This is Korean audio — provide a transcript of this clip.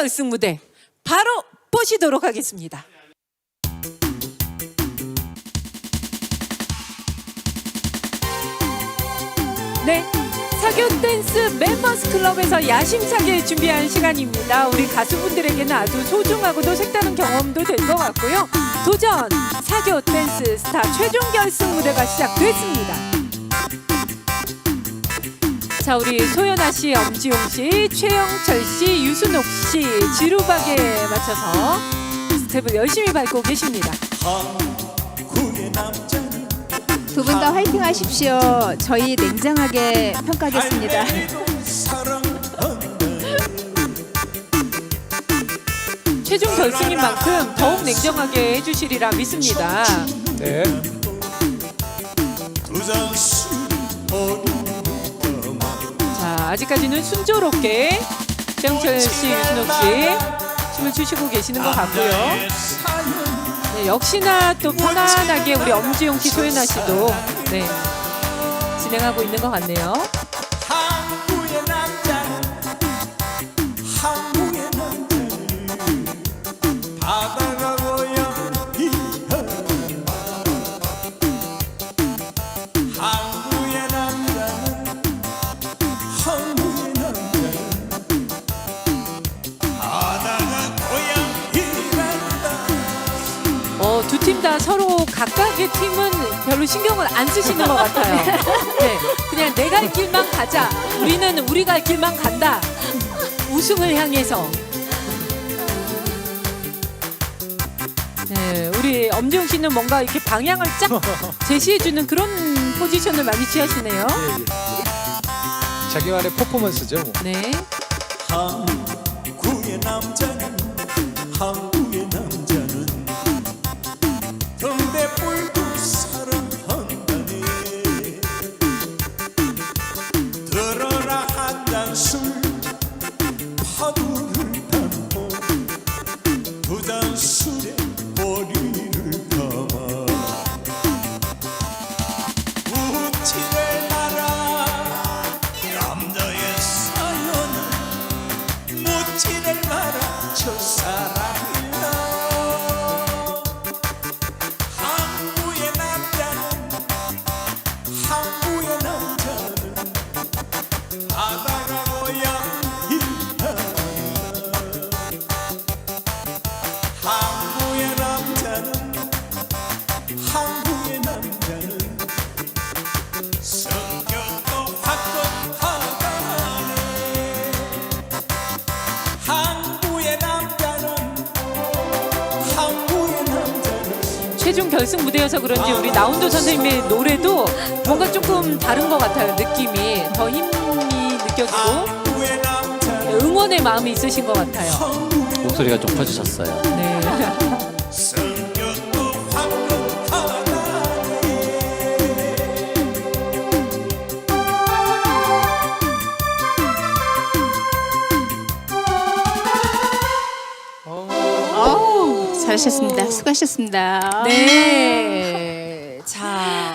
결승 무대 바로 보시도록 하겠습니다. 네. 사교 댄스 멤버스 클럽에서 야심차게 준비한 시간입니다. 우리 가수분들에게는 아주 소중하고도 색다른 경험도 될 것 같고요. 도전 사교 댄스 스타 최종 결승 무대가 시작됐습니다. 자, 우리 소연아 씨, 엄지용 씨, 최영철 씨, 유순옥 씨 지루박에 맞춰서 스텝을 열심히 밟고 계십니다. 한국의 남자는 두 분 다 화이팅 하십시오. 저희 냉정하게 평가하겠습니다. 사랑한다 최종 결승인 만큼 더욱 냉정하게 해주시리라 믿습니다. 네. 두 아직까지는 순조롭게 최영철 씨, 유순옥 씨 춤을 추시고 계시는 것 같고요. 사연 네, 역시나 또 편안하게 우리 엄지용 씨, 소연아 씨도 네, 진행하고 있는 것 같네요. 팀 다 서로 각각의 팀은 별로 신경을 안 쓰시는 것 같아요. 네, 그냥 내 갈 길만 가자. 우리는 우리 갈 길만 간다. 우승을 향해서. 네, 우리 엄지용 씨는 뭔가 이렇게 방향을 쫙 제시해주는 그런 포지션을 많이 취하시네요. 자기만의 퍼포먼스죠. 뭐. 네. 한국의 남자는 한국 최종 결승 무대여서 그런지 우리 나운도 선생님의 노래도 뭔가 조금 다른 것 같아요. 느낌이 더 힘이 느껴지고 남자는 응원의 마음이 있으신 것 같아요. 목소리가 좀 커지셨어요. 네. 잘하셨습니다. 수고하셨습니다. 네. 자,